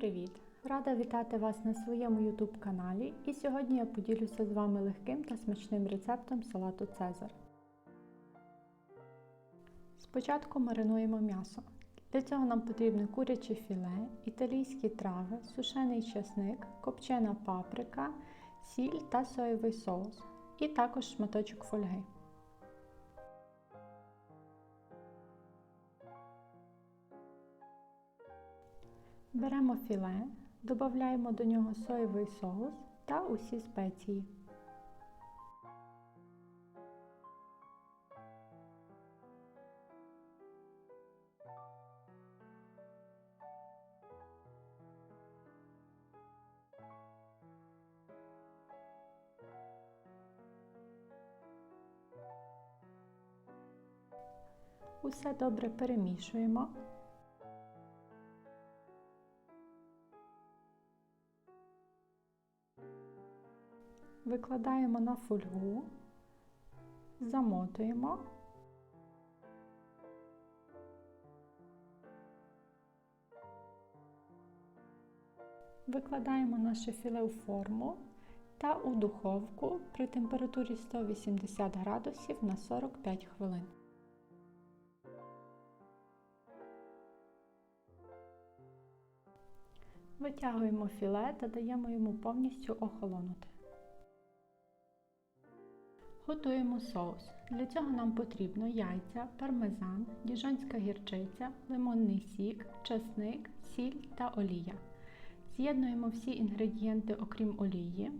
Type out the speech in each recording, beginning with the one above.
привіт! Рада вітати вас на своєму YouTube каналі і сьогодні я поділюся з вами легким та смачним рецептом салату Цезар. Спочатку маринуємо м'ясо. Для цього нам потрібне куряче філе, італійські трави, сушений часник, копчена паприка, сіль та соєвий соус, і також шматочок фольги. Беремо філе, додаємо до нього соєвий соус та усі спеції. Усе добре перемішуємо. Викладаємо на фольгу, замотуємо. Викладаємо наше філе у форму та у духовку при температурі 180 градусів на 45 хвилин. Витягуємо філе та даємо йому повністю охолонути. Готуємо соус. Для цього нам потрібно яйця, пармезан, діжонська гірчиця, лимонний сік, часник, сіль та олія. З'єднуємо всі інгредієнти, окрім олії.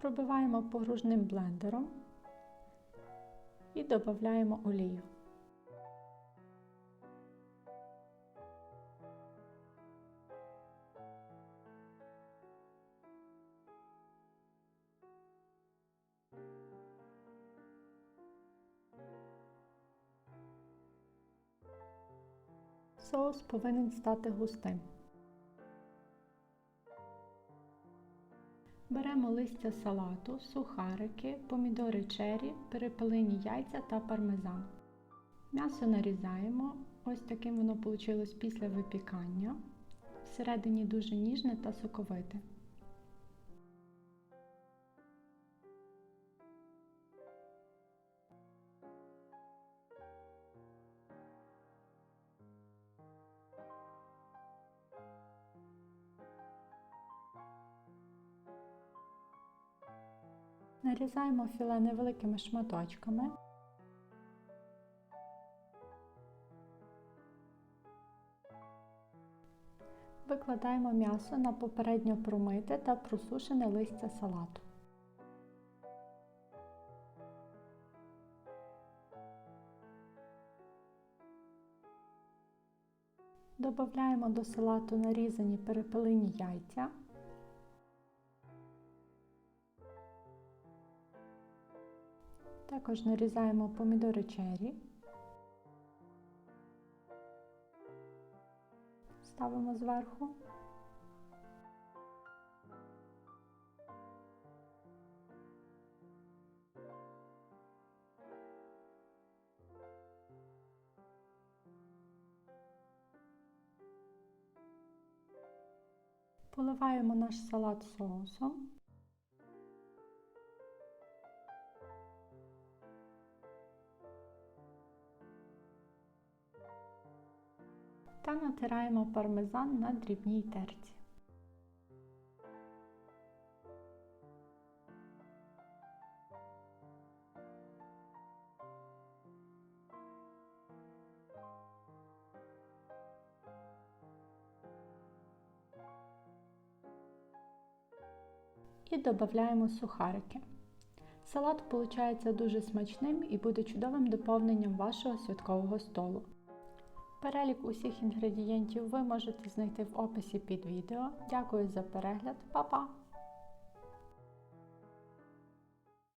Пробиваємо погружним блендером і додаємо олію. Соус повинен стати густим. Беремо листя салату, сухарики, помідори чері, перепелині яйця та пармезан. М'ясо нарізаємо, ось таким воно вийшло після випікання. Всередині дуже ніжне та соковите. Нарізаємо філе невеликими шматочками. Викладаємо м'ясо на попередньо промите та просушене листя салату. Додаємо до салату нарізані перепелині яйця. Також нарізаємо помідори чері, ставимо зверху. Поливаємо наш салат соусом. Та натираємо пармезан на дрібній терці. І додаємо сухарики. Салат виходить дуже смачним і буде чудовим доповненням вашого святкового столу. Перелік усіх інгредієнтів ви можете знайти в описі під відео. Дякую за перегляд, Па-па!